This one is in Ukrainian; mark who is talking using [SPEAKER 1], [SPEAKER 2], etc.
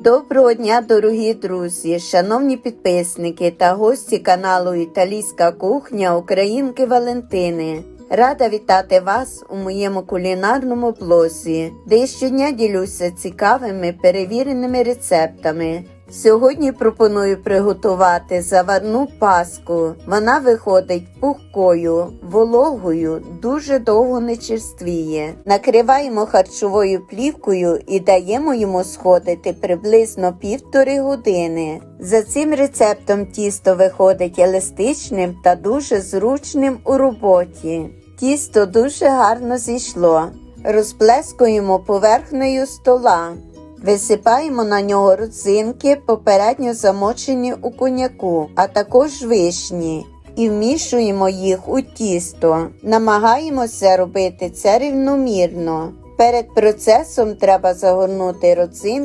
[SPEAKER 1] Доброго дня, дорогі друзі, шановні підписники та гості каналу Італійська кухня Українки Валентини. Рада вітати вас у моєму кулінарному блозі, де щодня ділюся цікавими перевіреними рецептами. Сьогодні пропоную приготувати заварну паску. Вона виходить пухкою, вологою, дуже довго не черствіє. Накриваємо харчовою плівкою і даємо йому сходити приблизно півтори години. За цим рецептом тісто виходить еластичним та дуже зручним у роботі. Тісто дуже гарно зійшло. Розплескуємо поверхнею стола. Висипаємо на нього руцинки, попередньо замочені у коньяку, а також вишні. І вмішуємо їх у тісто. Намагаємося робити це рівномірно. Перед процесом треба загорнути родзинки